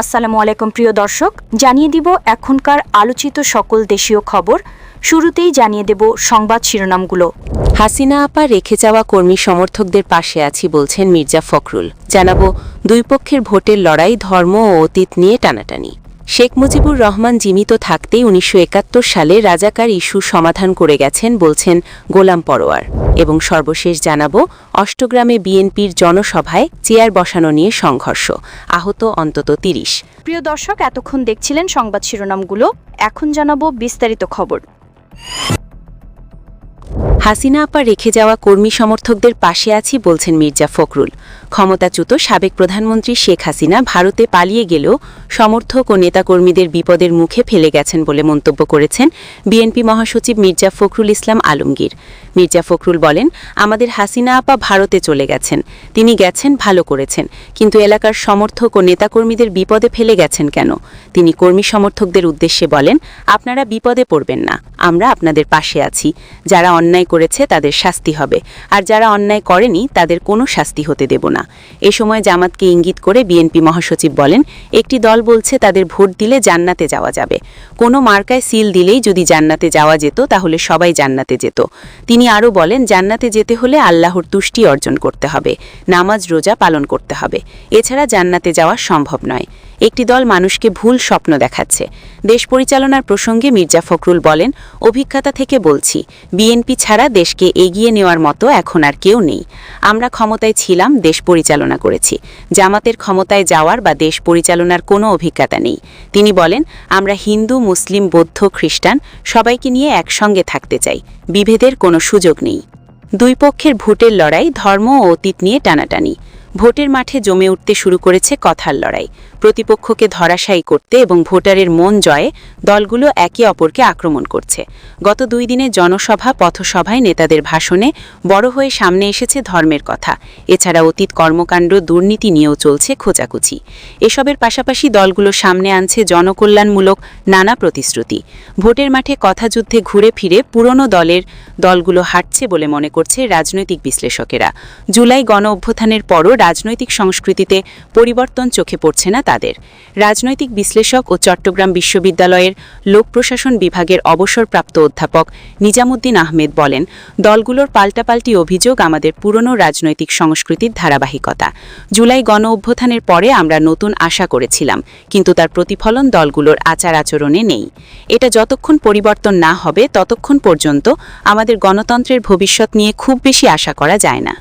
আসসালামু আলাইকুম, প্রিয় দর্শক। জানিয়ে দিব এখনকার আলোচিত সকল দেশীয় খবর। শুরুতেই জানিয়ে দেব সংবাদ শিরোনামগুলো। হাসিনা আপা রেখে যাওয়া কর্মী সমর্থকদের পাশে আছি বলছেন মির্জা ফখরুল। জানাব, দুই পক্ষের ভোটের লড়াই ধর্ম ও অতীত নিয়ে টানাটানি। শেখ মুজিবুর রহমান জীবিত থাকতেই উনিশশো সালে রাজাকার ইস্যু সমাধান করে গেছেন বলছেন গোলাম পরোয়ার এবং সর্বশেষ জানাব, অষ্টগ্রামে বিএনপির জনসভায় চেয়ার বসানো নিয়ে সংঘর্ষ, আহত অন্তত তিরিশ। প্রিয় দর্শক, এতক্ষণ দেখছিলেন সংবাদ শিরোনামগুলো, এখন জানাব বিস্তারিত খবর। হাসিনা আপা রেখে যাওয়া কর্মী সমর্থকদের পাশে আছি বলছেন মির্জা ফখরুল। ক্ষমতাচ্যুত সাবেক প্রধানমন্ত্রী শেখ হাসিনা ভারতে পালিয়ে গেলেও সমর্থক ও নেতাকর্মীদের বিপদের মুখে ফেলে গেছেন বলে মন্তব্য করেছেন বিএনপি মহাসচিব মির্জা ফখরুল ইসলাম আলমগীর। মির্জা ফখরুল বলেন, আমাদের হাসিনা আপা ভারতে চলে গেছেন। তিনি গেছেন, ভালো করেছেন। কিন্তু এলাকার সমর্থক ও নেতাকর্মীদের বিপদে ফেলে গেছেন কেন? তিনি কর্মী সমর্থকদের উদ্দেশ্যে বলেন, আপনারা বিপদে পড়বেন না। আমরা আপনাদের পাশে আছি। যারা অন্যায় করেছে তাদের শাস্তি হবে। আর যারা অন্যায় করেনি, তাদের কোনো শাস্তি হতে দেব না। এ সময় জামাতকে ইঙ্গিত করে বিএনপি মহাসচিব বলেন, একটি দল বলছে তাদের ভোট দিলে জান্নাতে যাওয়া যাবে। কোনো মার্কায় সিল দিলেই যদি জান্নাতে যাওয়া যেত, তাহলে সবাই জান্নাতে যেত। তিনি আরও বলেন, জান্নাতে যেতে হলে আল্লাহর তুষ্টি অর্জন করতে হবে। নামাজ, রোজা পালন করতে হবে। এছাড়া জান্নাতে যাওয়া সম্ভব নয়। একটি দল মানুষকে ভুল স্বপ্ন দেখাচ্ছে। দেশ পরিচালনার প্রসঙ্গে মির্জা ফখরুল বলেন, অভিজ্ঞতা থেকে বলছি, বিএনপি ছাড়া দেশকে এগিয়ে নেওয়ার মতো এখন আর কেউ নেই। আমরা ক্ষমতায় ছিলাম, দেশ পরিচালনা করেছি। জামাতের ক্ষমতায় যাওয়ার বা দেশ পরিচালনার কোনো অভিজ্ঞতা নেই। তিনি বলেন, আমরা হিন্দু, মুসলিম, বৌদ্ধ, খ্রিস্টান, সবাইকে নিয়ে একসঙ্গে থাকতে চাই। বিভেদের কোনো সুযোগ নেই। দুই পক্ষের ভোটের লড়াই ধর্ম ও অতীত নিয়ে টানাটানি। ভোটের মাঠে জমে উঠতে শুরু করেছে কথার লড়াই। প্রতিপক্ষকে ধরাশায়ী করতে এবং ভোটারের মন জয়ে দলগুলো একে অপরকে আক্রমণ করছে। গত দুই দিনে জনসভা, পথসভায় নেতাদের ভাষণে বড় হয়ে সামনে এসেছে ধর্মের কথা। এছাড়া অতীত কর্মকাণ্ড, দুর্নীতি নিয়েও চলছে খোঁচাকুচি এসবের পাশাপাশি দলগুলো সামনে আনছে জনকল্যাণমূলক নানা প্রতিশ্রুতি। ভোটের মাঠে কথাযুদ্ধে ঘুরে ফিরে পুরনো দলের দলগুলো হাঁটছে বলে মনে করছে রাজনৈতিক বিশ্লেষকেরা। জুলাই গণ অভ্যুত্থানের পরও রাজনৈতিক সংস্কৃতিতে পরিবর্তন চোখে পড়ছে না তাদের। রাজনৈতিক বিশ্লেষক ও চট্টগ্রাম বিশ্ববিদ্যালয়ের লোক প্রশাসন বিভাগের অবসরপ্রাপ্ত অধ্যাপক নিজামুদ্দিন আহমেদ বলেন, দলগুলোর পাল্টাপাল্টি অভিযোগ আমাদের পুরনো রাজনৈতিক সংস্কৃতির ধারাবাহিকতা। জুলাই গণ অভ্যুত্থানের পরে আমরা নতুন আশা করেছিলাম, কিন্তু তার প্রতিফলন দলগুলোর আচার আচরণে নেই। এটা যতক্ষণ পরিবর্তন না হবে, ততক্ষণ পর্যন্ত আমাদের গণতন্ত্রের ভবিষ্যৎ নিয়ে খুব বেশি আশা করা যায় না।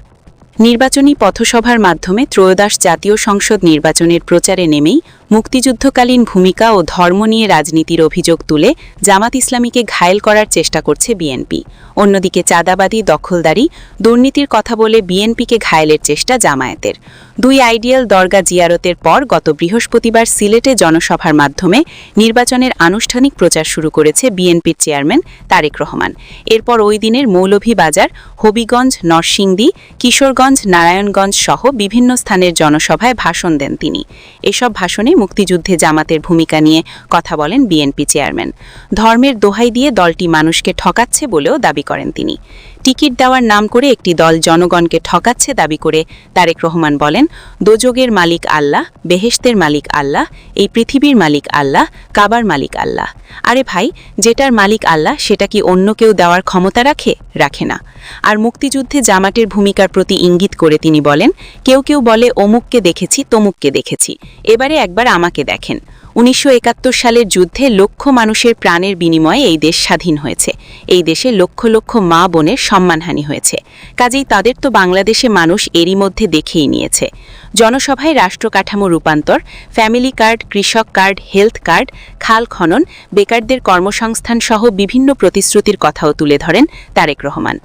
নির্বাচনী পথসভার মাধ্যমে ত্রয়োদশ জাতীয় সংসদ নির্বাচনের প্রচারে নেমেই মুক্তিযুদ্ধকালীন ভূমিকা ও ধর্ম নিয়ে রাজনীতির অভিযোগ তুলে জামাত ইসলামীকে ঘায়েল করার চেষ্টা করছে বিএনপি। অন্যদিকে চাঁদাবাদী দখলদারি, দুর্নীতির কথা বলে বিএনপিকে ঘায়েলের চেষ্টা জামায়াতের। দুই আইডিয়াল দরগা জিয়ারতের পর গত বৃহস্পতিবার সিলেটে জনসভার মাধ্যমে নির্বাচনের আনুষ্ঠানিক প্রচার শুরু করেছে বিএনপির চেয়ারম্যান তারেক রহমান। এরপর ওই দিনের মৌলভীবাজার, হবিগঞ্জ, নরসিংদী, কিশোরগঞ্জ, নারায়ণগঞ্জ সহ বিভিন্ন স্থানের জনসভায় ভাষণ দেন তিনি। এসব ভাষণে মুক্তিযুদ্ধে জামাতের ভূমিকা নিয়ে কথা বলেন বিএনপি চেয়ারম্যান। ধর্মের দোহাই দিয়ে দলটি মানুষকে ঠকাচ্ছে বলেও দাবি করেন তিনি। টিকিট দেওয়ার নাম করে একটি দল জনগণকে ঠকাচ্ছে দাবি করে তারেক রহমান বলেন দোযোগের মালিক আল্লাহ, বেহেশতের মালিক আল্লাহ, এই পৃথিবীর মালিক আল্লাহ, কাবার মালিক আল্লাহ। আরে ভাই, যেটার মালিক আল্লাহ, সেটা কি অন্য কেউ দেওয়ার ক্ষমতা রাখে? রাখে না। আর মুক্তিযুদ্ধে জামাটের ভূমিকার প্রতি ইঙ্গিত করে তিনি বলেন, কেউ কেউ বলে, অমুককে দেখেছি, তমুককে দেখেছি এবারে একবার আমাকে দেখেন। উনিশশো একাত্তর সালের যুদ্ধে লক্ষ মানুষের প্রাণের বিনিময়ে এই দেশ স্বাধীন হয়েছে। এই দেশে লক্ষ লক্ষ মা বোনের সম্মানহানি হয়েছে। কাজেই তাদের তো বাংলাদেশে মানুষ এরই মধ্যে দেখেই নিয়েছে। জনসভায় রাষ্ট্র কাঠামো রূপান্তর, ফ্যামিলি কার্ড, কৃষক কার্ড, হেলথ কার্ড, খাল খনন, বেকারদের কর্মসংস্থান সহ বিভিন্ন প্রতিশ্রুতির কথাও তুলে ধরেন তারেক রহমান।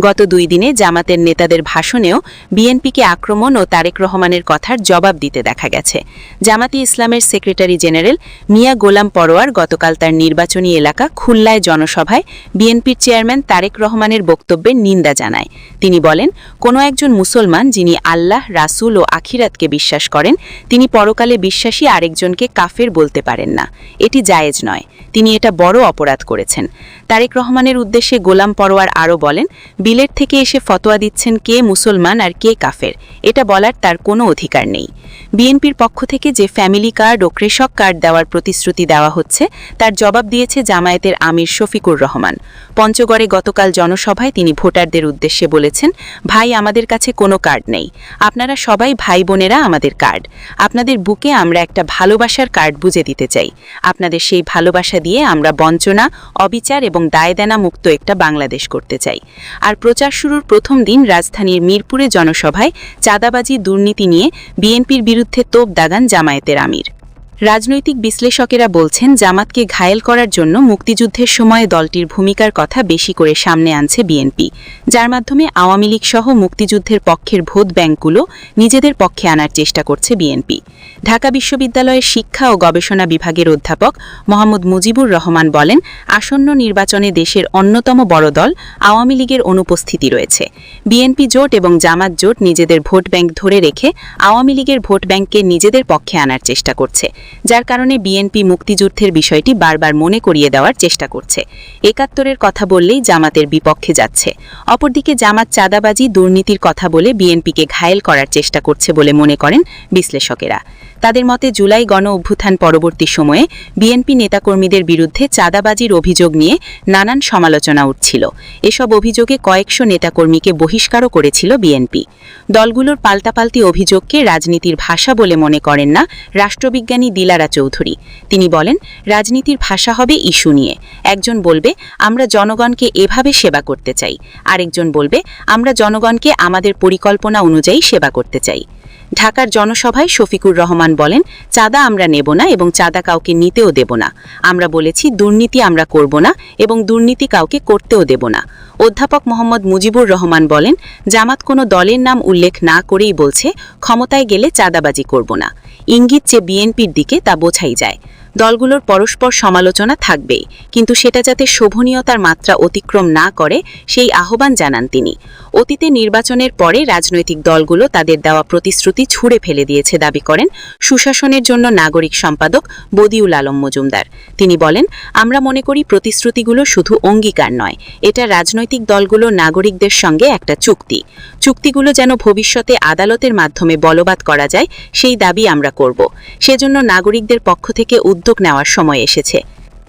গত দুই দিনে জামাতের নেতাদের ভাষণেও বিএনপিকে আক্রমণ ও তারেক রহমানের কথার জবাব দিতে দেখা গেছে। জামাতি ইসলামের সেক্রেটারি জেনারেল মিয়া গোলাম পরোয়ার গতকাল তার নির্বাচনী এলাকা খুলনায় জনসভায় বিএনপির চেয়ারম্যান তারেক রহমানের বক্তব্যের নিন্দা জানায়। তিনি বলেন, কোনো একজন মুসলমান যিনি আল্লাহ, রাসূল ও আখিরাতকে বিশ্বাস করেন, তিনি পরকালে বিশ্বাসী আরেকজনকে কাফের বলতে পারেন না। এটি জায়েজ নয়। তিনি এটা বড় অপরাধ করেছেন। তারেক রহমানের উদ্দেশ্যে গোলাম পরোয়ার আরও বলেন বিলেট থেকে এসে ফতোয়া দিচ্ছেন কে মুসলমান আর কে কাফের। এটা বলার তার কোনো অধিকার নেই। বিএনপির পক্ষ থেকে যে ফ্যামিলি কার্ড ও কৃষক কার্ড দেওয়ার প্রতিশ্রুতি দেওয়া হচ্ছে, তার জবাব দিয়েছে জামায়াতের আমির শফিকুর রহমান। পঞ্চগড়ে গতকাল জনসভায় তিনি ভোটারদের উদ্দেশ্যে বলেছেন, ভাই, আমাদের কাছে কোনো কার্ড নেই। আপনারা সবাই ভাই বোনেরা আমাদের কার্ড। আপনাদের বুকে আমরা একটা ভালোবাসার কার্ড বুঝে দিতে চাই। আপনাদের সেই ভালোবাসা দিয়ে আমরা বঞ্চনা, অবিচার এবং দায়দেনা মুক্ত একটা বাংলাদেশ করতে চাই। আর প্রচার শুরুর প্রথম দিন রাজধানীর মিরপুরে জনসভায় চাঁদাবাজি দুর্নীতি নিয়ে বিএনপির বিরুদ্ধে তোপ দাগান জামায়াতের আমির। রাজনৈতিক বিশ্লেষকেরা বলছেন, জামাতকে ঘায়েল করার জন্য মুক্তিযুদ্ধের সময় দলটির ভূমিকার কথা বেশি করে সামনে আনছে বিএনপি। যার মাধ্যমে আওয়ামী লীগ সহ মুক্তিযুদ্ধের পক্ষের ভোট ব্যাংকগুলো নিজেদের পক্ষে আনার চেষ্টা করছে বিএনপি। ঢাকা বিশ্ববিদ্যালয়ের শিক্ষা ও গবেষণা বিভাগের অধ্যাপক মোহাম্মদ মুজিবুর রহমান বলেন, আসন্ন নির্বাচনে দেশের অন্যতম বড় দল আওয়ামী লীগের অনুপস্থিতি রয়েছে। বিএনপি জোট এবং জামাত জোট নিজেদের ভোট ব্যাংক ধরে রেখে আওয়ামী লীগের ভোট ব্যাংককে নিজেদের পক্ষে আনার চেষ্টা করছে। যার কারণে বিএনপি মুক্তিযুদ্ধের বিষয়টি বারবার মনে করিয়ে দেওয়ার চেষ্টা করছে। একাত্তরের কথা বললেই জামাতের বিপক্ষে যাচ্ছে। অপরদিকে জামাত চাঁদাবাজি, দুর্নীতির কথা বলে বিএনপিকে ঘায়েল করার চেষ্টা করছে বলে মনে করেন বিশ্লেষকেরা। তাদের মতে জুলাই গণ অভ্যুত্থান পরবর্তী সময়ে বিএনপি নেতাকর্মীদের বিরুদ্ধে চাঁদাবাজির অভিযোগ নিয়ে নানান সমালোচনা উঠছিল। এসব অভিযোগে কয়েকশো নেতাকর্মীকে বহিষ্কারও করেছিল বিএনপি। দলগুলোর পাল্টাপাল্টি অভিযোগকে রাজনীতির ভাষা বলে মনে করেন না রাষ্ট্রবিজ্ঞানী দিলারা চৌধুরী। তিনি বলেন, রাজনীতির ভাষা হবে ইস্যু নিয়ে। একজন বলবে, আমরা জনগণকে এভাবে সেবা করতে চাই। আরেকজন বলবে, আমরা জনগণকে আমাদের পরিকল্পনা অনুযায়ী সেবা করতে চাই। ঢাকার জনসভায় শফিকুর রহমান বলেন, চাঁদা আমরা নেব না এবং চাঁদা কাউকে নিতেও দেব না। আমরা বলেছি, দুর্নীতি আমরা করব না এবং দুর্নীতি কাউকে করতেও দেব না। অধ্যাপক মোহাম্মদ মুজিবুর রহমান বলেন, জামাত কোনো দলের নাম উল্লেখ না করেই বলছে, ক্ষমতায় গেলে চাঁদাবাজি করব না। ইঙ্গিত যে বিএনপির দিকে তা বোঝাই যায়। দলগুলোর পরস্পর সমালোচনা থাকবেই। কিন্তু সেটা যাতে শোভনীয়তার মাত্রা অতিক্রম না করে, সেই আহ্বান জানান তিনি। অতীতে নির্বাচনের পরে রাজনৈতিক দলগুলো তাদের দেওয়া প্রতিশ্রুতি ছুঁড়ে ফেলে দিয়েছে দাবি করেন সুশাসনের জন্য নাগরিক সম্পাদক বদিউল আলম মজুমদার। তিনি বলেন, আমরা মনে করি প্রতিশ্রুতিগুলো শুধু অঙ্গীকার নয়, এটা রাজনৈতিক দলগুলো নাগরিকদের সঙ্গে একটা চুক্তি। চুক্তিগুলো যেন ভবিষ্যতে আদালতের মাধ্যমে বলবৎ করা যায়, সেই দাবি আমরা করব। সেজন্য নাগরিকদের পক্ষ থেকে উদ্যোগ নেওয়ার সময় এসেছে।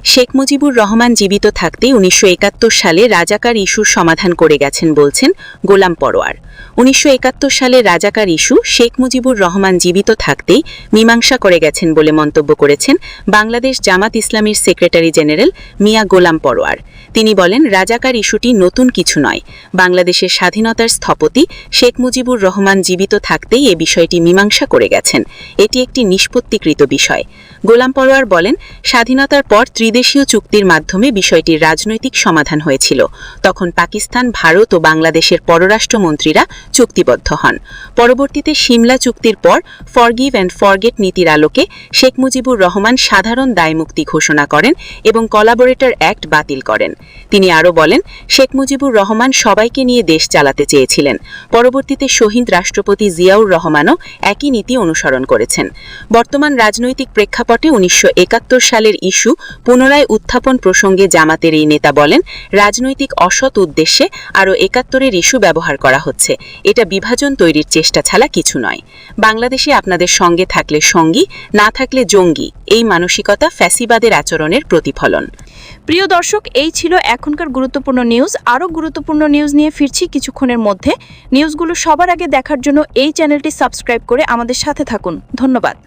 শেখ মুজিবুর রহমান জীবিত থাকতেই উনিশশো সালে রাজাকার ইস্যুর সমাধান করে গেছেন বলছেন গোলাম পরোয়ার। উনিশশো সালে রাজাকার ইস্যু শেখ মুজিবুর রহমান জীবিত থাকতেই মীমাংসা করে গেছেন বলে মন্তব্য করেছেন বাংলাদেশ জামাত ইসলামীর সেক্রেটারি জেনারেল মিয়া গোলাম পরোয়ার। তিনি বলেন, রাজাকার ইস্যুটি নতুন কিছু নয়। বাংলাদেশের স্বাধীনতার স্থপতি শেখ মুজিবুর রহমান জীবিত থাকতেই এ বিষয়টি মীমাংসা করে গেছেন। এটি একটি নিষ্পত্তিকৃত বিষয়। গোলাম পরোয়ার বলেন, স্বাধীনতার পর ত্রিদেশীয় চুক্তির মাধ্যমে বিষয়টির রাজনৈতিক সমাধান হয়েছিল। তখন পাকিস্তান, ভারত ও বাংলাদেশের পররাষ্ট্রমন্ত্রীরা চুক্তিবদ্ধ হন। পরবর্তীতে সিমলা চুক্তির পর ফরগিভ অ্যান্ড ফরগেট নীতির আলোকে শেখ মুজিবুর রহমান সাধারণ দায়মুক্তি ঘোষণা করেন এবং কলাবোরেটর অ্যাক্ট বাতিল করেন। তিনি আরও বলেন, শেখ মুজিবুর রহমান সবাইকে নিয়ে দেশ চালাতে চেয়েছিলেন। পরবর্তীতে শহীদ রাষ্ট্রপতি জিয়াউর রহমানও একই নীতি অনুসরণ করেছেন। বর্তমান রাজনৈতিক প্রেক্ষাপটে উনিশশো একাত্তর সালের ইস্যু পুনরায় উত্থাপন প্রসঙ্গে জামাতের এই নেতা বলেন, রাজনৈতিক অসৎ উদ্দেশ্যে আরও একাত্তরের ইস্যু ব্যবহার করা হচ্ছে। এটা বিভাজন তৈরির চেষ্টা ছাড়া কিছু নয়। বাংলাদেশে আপনাদের সঙ্গে থাকলে সঙ্গী, না থাকলে জঙ্গি, এই মানসিকতা ফ্যাসিবাদের আচরণের প্রতিফলন। প্রিয় দর্শক, এই ছিল এখনকার গুরুত্বপূর্ণ নিউজ। আরও গুরুত্বপূর্ণ নিউজ নিয়ে ফিরছি কিছুক্ষণের মধ্যে। নিউজগুলো সবার আগে দেখার জন্য এই চ্যানেলটি সাবস্ক্রাইব করে আমাদের সাথে থাকুন। ধন্যবাদ।